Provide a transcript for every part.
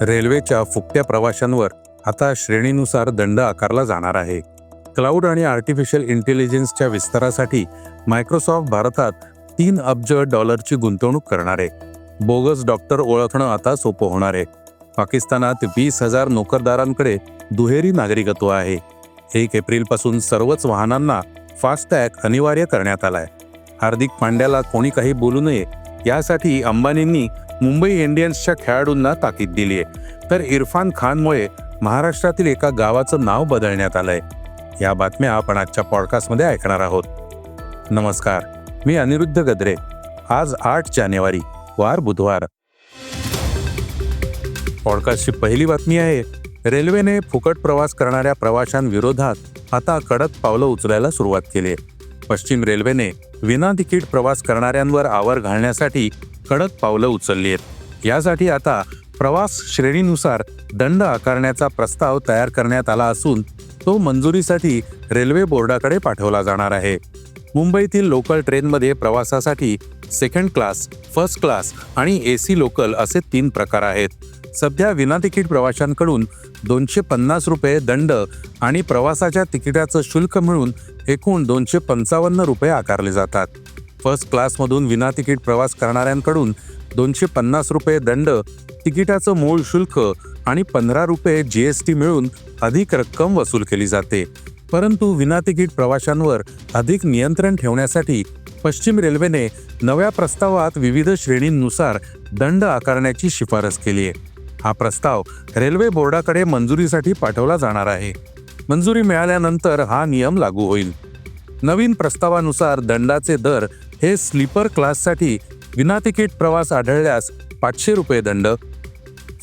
रेल्वेच्या फुकट्या प्रवाशांवर आता श्रेणीनुसार दंड आकारला जाणार आहे. क्लाउड आणि आर्टिफिशियल इंटेलिजन्सच्या विस्तारासाठी मायक्रोसॉफ्ट भारतात तीन अब्ज डॉलरची गुंतवणूक करणार आहे. बोगस डॉक्टर ओळखणं आता सोपं होणार आहे. पाकिस्तानात वीस हजार नोकरदारांकडे दुहेरी नागरिकत्व आहे. एक एप्रिलपासून सर्वच वाहनांना फास्टॅग अनिवार्य करण्यात आलाय. हार्दिक पांड्याला कोणी काही बोलू नये यासाठी अंबानींनी मुंबई इंडियन्सच्या खेळाडूंना ताकीद दिली आहे. तर इरफान खानमुळे महाराष्ट्रातील एका गावाचं नाव बदलण्यात आलंय. या बातम्या आपण आजच्या पॉडकास्टमध्ये ऐकणार आहोत. नमस्कार मी अनिरुद्ध गद्रे. आज आठ जानेवारी वार बुधवार. पॉडकास्टची पहिली बातमी आहे रेल्वेने फुकट प्रवास करणाऱ्या प्रवाशांविरोधात आता कडक पावलं उचलायला सुरुवात केली आहे. पश्चिम रेल्वेने विना तिकीट प्रवास करणाऱ्यांवर आवर घालण्यासाठी कडक पावलं उचलली आहेत यासाठी आता प्रवास श्रेणीनुसार दंड आकारण्याचा प्रस्ताव तयार करण्यात आला असून तो मंजुरीसाठी रेल्वे बोर्डाकडे पाठवला जाणार आहे. मुंबईतील लोकल ट्रेनमध्ये प्रवासासाठी सेकंड क्लास फर्स्ट क्लास आणि ए सी लोकल असे तीन प्रकार आहेत. सध्या विना तिकीट प्रवाशांकडून दोनशे पन्नास रुपये दंड आणि प्रवासाच्या तिकिटाचं शुल्क मिळून एकूण दोनशे पंचावन्न रुपये आकारले जातात. फर्स्ट क्लासमधून विना तिकीट प्रवास करणाऱ्यांकडून दोनशे पन्नास रुपये दंड तिकिटाचं मूळ शुल्क आणि पंधरा रुपये जी एस टी मिळून अधिक रक्कम वसूल केली जाते. परंतु विना तिकीट प्रवाशांवर अधिक नियंत्रण ठेवण्यासाठी पश्चिम रेल्वेने नव्या प्रस्तावात विविध श्रेणींनुसार दंड आकारण्याची शिफारस केली आहे. हा प्रस्ताव रेल्वे बोर्डाकडे मंजुरीसाठी पाठवला जाणार आहे. मंजुरी मिळाल्यानंतर हा नियम लागू होईल. नवीन प्रस्तावानुसार दंडाचे दर हे स्लीपर क्लाससाठी विनातिकीट प्रवास आढळल्यास पाचशे रुपये दंड.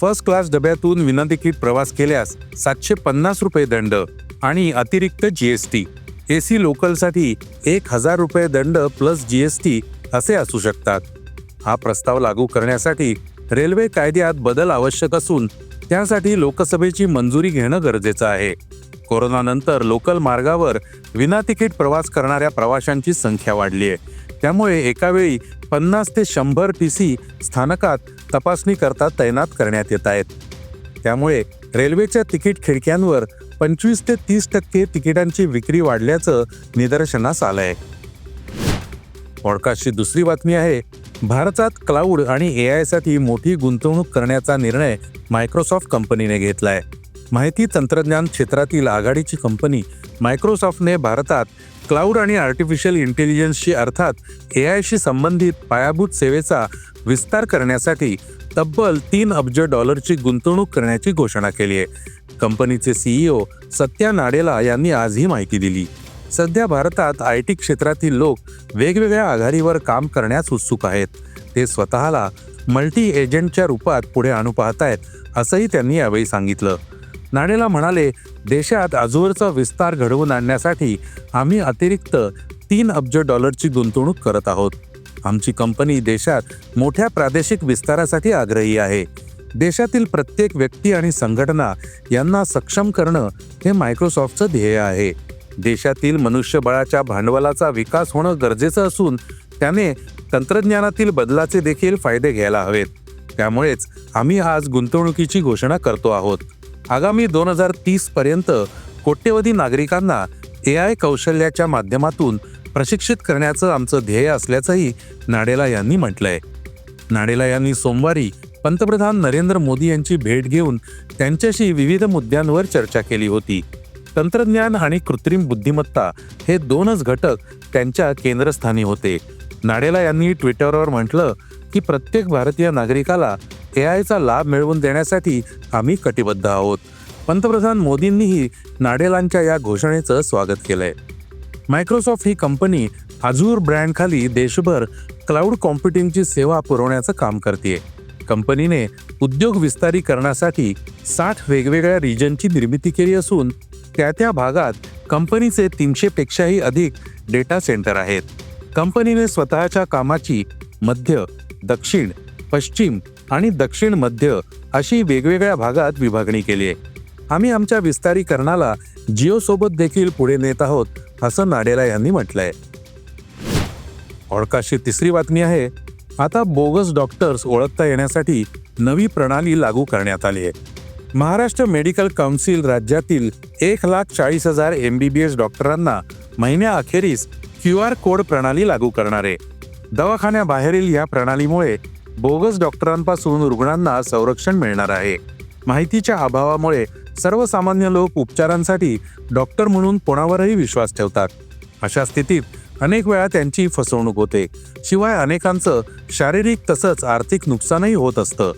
फर्स्ट क्लास डब्यातून विनातिकीट प्रवास केल्यास सातशे पन्नास रुपये दंड आणि अतिरिक्त G S T A C लोकलसाठी एक हजार रुपये दंड प्लस जी एस टी असे असू शकतात. हा प्रस्ताव लागू करण्यासाठी रेल्वे कायद्यात बदल आवश्यक असून त्यासाठी लोकसभेची मंजुरी घेणं गरजेचं आहे. कोरोनानंतर लोकल मार्गावर विनातिकीट प्रवास करणाऱ्या प्रवाशांची संख्या वाढली आहे त्यामुळे एकावेळी पन्नास ते शंभर टी सी स्थानकात तपासणी करता तैनात करण्यात येत आहेत. त्यामुळे रेल्वेच्या तिकीट खिडक्यांवर पंचवीस ते तीस टक्के तिकिटांची विक्री वाढल्याचं निदर्शनास आलं आहे पॉडकास्टची दुसरी बातमी आहे भारतात क्लाउड आणि ए आयसाठी मोठी गुंतवणूक करण्याचा निर्णय मायक्रोसॉफ्ट कंपनीने घेतला आहे माहिती तंत्रज्ञान क्षेत्रातील आघाडीची कंपनी मायक्रोसॉफ्टने भारतात क्लाउड आणि आर्टिफिशियल इंटेलिजन्सशी अर्थात ए आयशी संबंधित पायाभूत सेवेचा विस्तार करण्यासाठी तब्बल तीन अब्ज डॉलरची गुंतवणूक करण्याची घोषणा केली आहे. कंपनीचे सीईओ सत्या नाडेला यांनी आज ही माहिती दिली. सध्या भारतात आय टी क्षेत्रातील लोक वेगवेगळ्या आघाडीवर काम करण्यास उत्सुक आहेत. ते स्वतःला मल्टी एजंटच्या रूपात पुढे आणू पाहतायत असंही त्यांनी यावेळी सांगितलं. नाडेला म्हणाले देशात आजूवरचा विस्तार घडवून आणण्यासाठी आम्ही अतिरिक्त तीन अब्ज डॉलरची गुंतवणूक करत आहोत. आमची कंपनी देशात मोठ्या प्रादेशिक विस्तारासाठी आग्रही आहे. देशातील प्रत्येक व्यक्ती आणि संघटना यांना सक्षम करणं हे मायक्रोसॉफ्टचं ध्येय आहे. देशातील मनुष्यबळाच्या भांडवलाचा विकास होणं गरजेचं असून त्याने तंत्रज्ञानातील बदलाचे देखील फायदे घ्यायला हवेत. त्यामुळेच आम्ही आज गुंतवणुकीची घोषणा करतो आहोत. आगामी दोन हजार तीस पर्यंत कोट्यवधी नागरिकांना ए आय कौशल्याच्या माध्यमातून प्रशिक्षित करण्याचं आमचं ध्येय असल्याचंही नाडेला यांनी म्हटलंय. नाडेला यांनी सोमवारी पंतप्रधान नरेंद्र मोदी यांची भेट घेऊन त्यांच्याशी विविध मुद्द्यांवर चर्चा केली होती. तंत्रज्ञान आणि कृत्रिम बुद्धिमत्ता हे दोनच घटक त्यांच्या केंद्रस्थानी होते. नाडेला यांनी ट्विटरवर म्हटलं की प्रत्येक भारतीय नागरिकाला ए आयचा लाभ मिळवून देण्यासाठी आम्ही कटिबद्ध आहोत. पंतप्रधान मोदींनीही नाडेलांच्या या घोषणेचं स्वागत केलंय. मायक्रोसॉफ्ट ही कंपनी अजूर ब्रँडखाली देशभर क्लाउड कॉम्प्युटिंगची सेवा पुरवण्याचं काम करते कंपनीने उद्योग विस्तारीकरणासाठी साठ वेगवेगळ्या रिजनची निर्मिती केली असून त्या त्या भागात कंपनीचे तीनशे पेक्षाही अधिक डेटा सेंटर आहेत. कंपनीने स्वतःच्या कामाची मध्य दक्षिण पश्चिम आणि दक्षिण मध्य अशी वेगवेगळ्या भागात विभागणी केली आहे. आम्ही आमच्या विस्तारीकरणाला जिओसोबत देखील पुढे नेत आहोत असं नाडेला यांनी म्हटलंय. ऑडकास्टची तिसरी बातमी आहे आता बोगस डॉक्टर्स ओळखता येण्यासाठी नवी प्रणाली लागू करण्यात आली आहे. महाराष्ट्र मेडिकल काउन्सिल राज्यातील एक लाख चाळीस हजार एम बी बी एस डॉक्टरांना महिन्याअखेरीस क्यू आर कोड प्रणाली लागू करणार आहे. दवाखान्याबाहेरील या प्रणालीमुळे बोगस डॉक्टरांपासून रुग्णांना संरक्षण मिळणार आहे. माहितीच्या अभावामुळे सर्वसामान्य लोक उपचारांसाठी डॉक्टर म्हणून कोणावरही विश्वास ठेवतात. अशा स्थितीत अनेक वेळा त्यांची फसवणूक होते. शिवाय अनेकांचं शारीरिक तसंच आर्थिक नुकसानही होत असतं.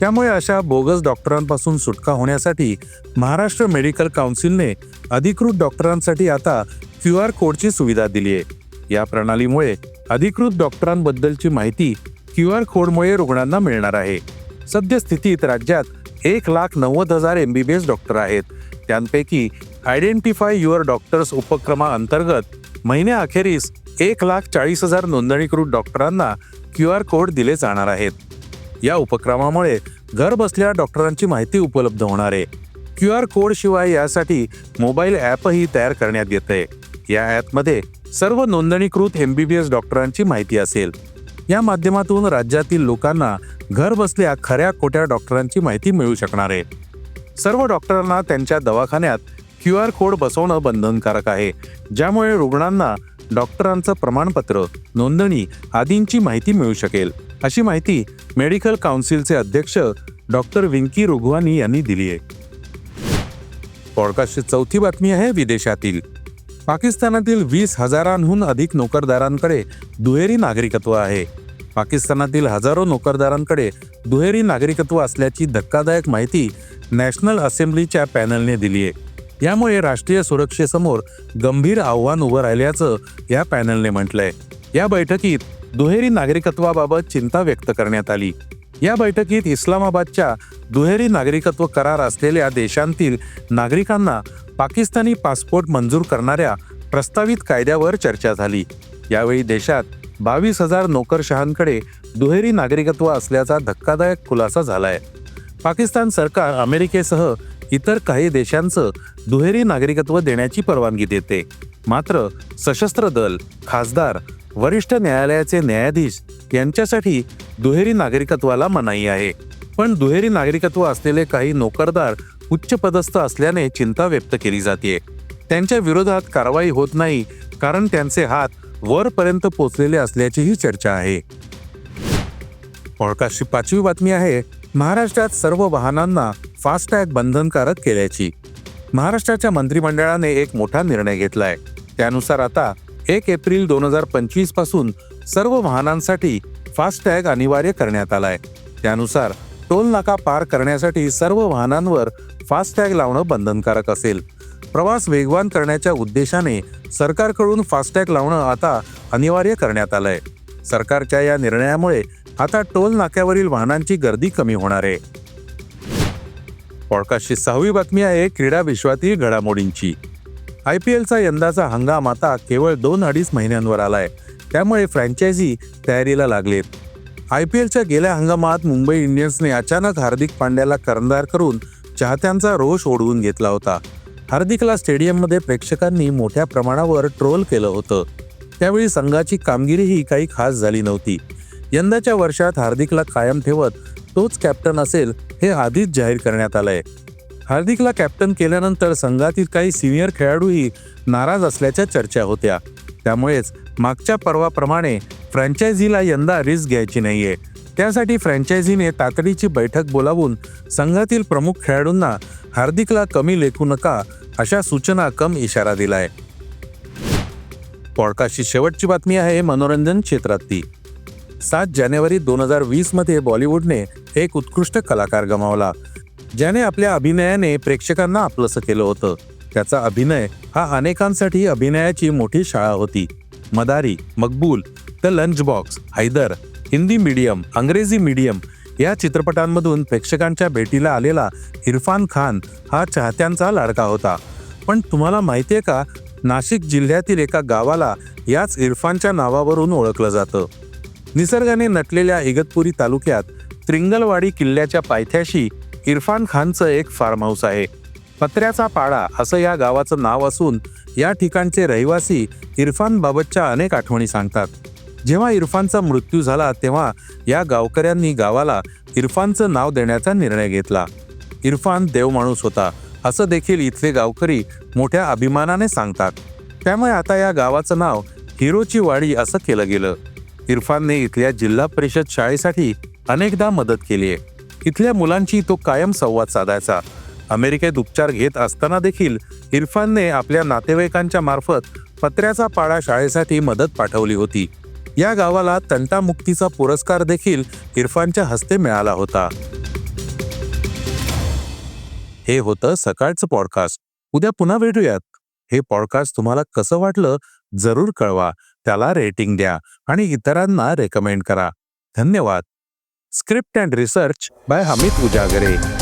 त्यामुळे अशा बोगस डॉक्टरांपासून सुटका होण्यासाठी महाराष्ट्र मेडिकल काउन्सिलने अधिकृत डॉक्टरांसाठी आता क्यू आर कोडची सुविधा दिली आहे या प्रणालीमुळे अधिकृत डॉक्टरांबद्दलची माहिती क्यू आर कोडमुळे रुग्णांना मिळणार आहे. सद्यस्थितीत राज्यात एक लाख नव्वद हजार M B B S doctor आहेत. त्यांपैकी आयडेंटिफाय युअर डॉक्टर्स उपक्रमाअंतर्गत महिन्याअखेरीस एक लाख चाळीस हजार नोंदणीकृत डॉक्टरांना क्यू आर कोड दिले जाणार आहेत. या उपक्रमामुळे घर बसल्या डॉक्टरांची माहिती उपलब्ध होणार आहे. क्यू आर कोड शिवाय यासाठी मोबाईल ॲपही तयार करण्यात येत आहे या ॲपमध्ये सर्व नोंदणीकृत एम बी बी एस डॉक्टरांची माहिती असेल. या माध्यमातून राज्यातील लोकांना घर बसल्या खऱ्या खोट्या डॉक्टरांची माहिती मिळू शकणार आहे. सर्व डॉक्टरांना त्यांच्या दवाखान्यात क्यू आर कोड बसवणं बंधनकारक आहे. ज्यामुळे रुग्णांना डॉक्टरांचं प्रमाणपत्र नोंदणी आदींची माहिती मिळू शकेल. अशी माहिती मेडिकल काउन्सिलचे अध्यक्ष डॉक्टर विंकी रुघवानी यांनी दिली आहे. पॉडकास्टची चौथी बातमी आहे विदेशातील. पाकिस्तानातील वीस हजारांहून अधिक नोकरदारांकडे दुहेरी नागरिकत्व आहे. पाकिस्तानातील हजारो नोकरदारांकडे दुहेरी नागरिकत्व असल्याची धक्कादायक माहिती नॅशनल असेंब्लीच्या पॅनलने दिली आहे. यामुळे राष्ट्रीय सुरक्षेसमोर गंभीर आव्हान उभं राहिल्याचं या पॅनलने म्हटलंय. या बैठकीत दुहेरी नागरिकत्वाबाबत चिंता व्यक्त करण्यात आली. या बैठकीत इस्लामाबादच्या दुहेरी नागरिकत्व करार असलेल्या देशांतील नागरिकांना पाकिस्तानी पासपोर्ट मंजूर करणाऱ्या प्रस्तावित कायद्यावर चर्चा झाली. यावेळी देशात बावीस हजार नोकरशहांकडे दुहेरी नागरिकत्व असल्याचा धक्कादायक खुलासा झालाय. पाकिस्तान सरकार अमेरिकेसह इतर काही देशांचं दुहेरी नागरिकत्व देण्याची परवानगी देते. मात्र सशस्त्र दल खासदार वरिष्ठ न्यायालयाचे न्यायाधीश यांच्यासाठी दुहेरी नागरिकत्वाला मनाई आहे. पण दुहेरी नागरिकत्व असलेले काही नोकरदार उच्चपदस्थ असल्याने चिंता व्यक्त केली जाते. त्यांच्या विरोधात कारवाई होत नाही कारण त्यांचे हात वरपर्यंत पोचलेले असल्याचीही चर्चा आहे. पॉडकास्टची पाचवी बातमी आहे महाराष्ट्रात सर्व वाहनांना फास्टॅग बंधनकारक केल्याची. महाराष्ट्राच्या मंत्रिमंडळाने एक मोठा निर्णय घेतलाय. त्यानुसार आता एक एप्रिल दोन हजार पंचवीसपासून सर्व वाहनांसाठी फास्टॅग अनिवार्य करण्यात आलाय. त्यानुसार टोल नाका पार करण्यासाठी सर्व वाहनांवर फास्टॅग लावणं बंधनकारक असेल. प्रवास वेगवान करण्याच्या उद्देशाने सरकारकडून फास्टॅग लावणं आता अनिवार्य करण्यात आलंय. सरकारच्या या निर्णयामुळे आता टोल नाक्यावरील वाहनांची गर्दी कमी होणार आहे. पॉडकास्टची सहावी बातमी आहे क्रीडा विश्वातील घडामोडींची. आय पी एलचा यंदाचा हंगाम आता केवळ दोन अडीच महिन्यांवर आलाय. त्यामुळे फ्रँचायझी तयारीला लागलेत. आय पी एलच्या गेल्या हंगामात मुंबई इंडियन्सने अचानक हार्दिक पांड्याला कर्णधार करून चाहत्यांचा रोष ओढवून घेतला होता. हार्दिकला स्टेडियममध्ये प्रेक्षकांनी मोठ्या प्रमाणावर ट्रोल केलं होतं. त्यावेळी संघाची कामगिरीही काही खास झाली नव्हती. यंदाच्या वर्षात हार्दिकला कायम ठेवत तोच कॅप्टन असेल हे आधीच जाहीर करण्यात आलंय. हार्दिकला कॅप्टन केल्यानंतर संघातील काही सिनियर खेळाडूही नाराज असल्याच्या चर्चा होत्या. त्यामुळेच मागच्या पर्वाप्रमाणे फ्रँचायझीला यंदा रिस्क घ्यायची नाहीये. त्यासाठी फ्रँचायझीने तातडीची बैठक बोलावून संघातील प्रमुख खेळाडूंना हार्दिकला कमी लेखू नका अशा सूचना कम इशारा दिलाय. पॉडकास्टची शेवटची बातमी आहे मनोरंजन क्षेत्रातली सात जानेवारी दोन हजार वीसमध्ये बॉलिवूडने एक उत्कृष्ट कलाकार गमावला ज्याने आपल्या अभिनयाने प्रेक्षकांना आपलंसं केलं होतं. त्याचा अभिनय हा अनेकांसाठी अभिनयाची मोठी शाळा होती. Madaari Maqbool the lunch box Haider Hindi medium Angrezi medium या चित्रपटांमधून प्रेक्षकांच्या भेटीला आलेला इरफान खान हा चाहत्यांचा लाडका होता. पण तुम्हाला माहितीये का नाशिक जिल्ह्यातील एका गावाला याच इरफानच्या नावावरून ओळखलं जातं. निसर्गाने नटलेल्या इगतपुरी तालुक्यात त्रिंगलवाडी किल्ल्याच्या पायथ्याशी इरफान खानचं एक फार्म हाऊस आहे. पत्र्याचा पाडा असं या गावाचं नाव असून या ठिकाणचे रहिवासी इरफान बाबतच्या अनेक आठवणी सांगतात. जेव्हा इरफानचा मृत्यू झाला तेव्हा या गावकऱ्यांनी गावाला इरफानचं नाव देण्याचा निर्णय घेतला. इरफान देवमाणूस होता. असं देखील इथले गावकरी मोठ्या अभिमानाने सांगतात. त्यामुळे आता या गावाचं नाव हिरोची वाडी असं केलं गेलं. इरफानने इथल्या जिल्हा परिषद शाळेसाठी अनेकदा मदत केली आहे. इथल्या मुलांची तो कायम संवाद साधायचा. अमेरिकेत उपचार घेत असताना देखील इरफानने आपल्या नातेवाईकांच्या मार्फत पत्र्याचा पाडा शाळेसाठी मदत पाठवली होती. या गावाला तंटामुक्तीचा पुरस्कार देखील इरफानच्या हस्ते मिळाला होता. हे होतं सकाळचं पॉडकास्ट उद्या पुन्हा भेटूयात. हे पॉडकास्ट तुम्हाला कसं वाटलं जरूर कळवा. त्याला रेटिंग द्या आणि इतरांना रेकमेंड करा. धन्यवाद. Script and research by Hamit Ujagare